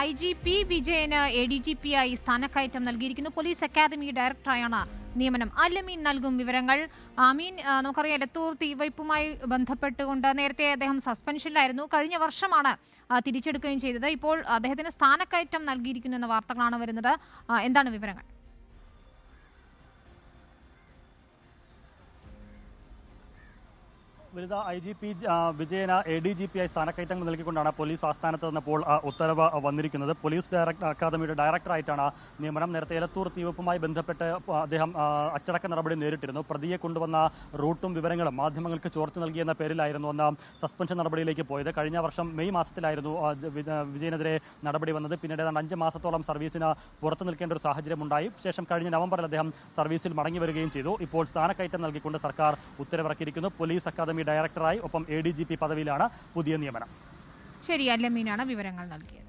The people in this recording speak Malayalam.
ഐ ജി പി വിജയന് എ ഡി ജി പി ആയി സ്ഥാനക്കയറ്റം നൽകിയിരിക്കുന്നു. പോലീസ് അക്കാദമി ഡയറക്ടറായാണ് നിയമനം. അലമീൻ നൽകും വിവരങ്ങൾ. അമീൻ നമുക്കറിയാം എലത്തൂർ തീവയ്പുമായി ബന്ധപ്പെട്ടുകൊണ്ട് നേരത്തെ അദ്ദേഹം സസ്പെൻഷനിലായിരുന്നു. കഴിഞ്ഞ വർഷമാണ് തിരിച്ചെടുക്കുകയും ചെയ്തത്. ഇപ്പോൾ അദ്ദേഹത്തിന് സ്ഥാനക്കയറ്റം നൽകിയിരിക്കുന്നു എന്ന വാർത്തകളാണ് വരുന്നത്. എന്താണ് വിവരങ്ങൾ? വനിത ഐ ജി പി വിജയന എ ഡി ജി പി ആയി സ്ഥാനക്കയറ്റം നൽകിക്കൊണ്ടാണ് പോലീസ് ആസ്ഥാനത്ത് നിന്നപ്പോൾ ഉത്തരവ് വന്നിരിക്കുന്നത്. പോലീസ് ഡയറക്ടർ അക്കാദമിയുടെ ഡയറക്ടറായിട്ടാണ് നിയമനം നേരത്തെ എലത്തൂർ തീവപ്പുമായി ബന്ധപ്പെട്ട് അദ്ദേഹം അച്ചടക്ക നടപടി നേരിട്ടിരുന്നു. പ്രതിയെ കൊണ്ടുവന്ന റൂട്ടും വിവരങ്ങളും മാധ്യമങ്ങൾക്ക് ചോർത്തി നൽകിയെന്ന പേരിലായിരുന്നു അന്ന് സസ്പെൻഷൻ നടപടിയിലേക്ക് പോയത്. കഴിഞ്ഞ വർഷം മെയ് മാസത്തിലായിരുന്നു വിജയനെതിരെ നടപടി വന്നത്. പിന്നീട് ഏതാണ്ട് അഞ്ച് മാസത്തോളം സർവീസിന് പുറത്തു നിൽക്കേണ്ട ഒരു സാഹചര്യം ഉണ്ടായി ശേഷം കഴിഞ്ഞ നവംബറിൽ അദ്ദേഹം സർവീസിൽ മടങ്ങി വരികയും ചെയ്തു. ഇപ്പോൾ സ്ഥാനക്കയറ്റം നൽകിക്കൊണ്ട് സർക്കാർ ഉത്തരവിറക്കിയിരിക്കുന്നു. പോലീസ് അക്കാദമി ഡയറക്ടറായി ഒപ്പം എ ഡി ജി പി പദവിയിലാണ് പുതിയ നിയമനം. ശരി അല്ലമീനാണ് വിവരങ്ങൾ നൽകിയത്.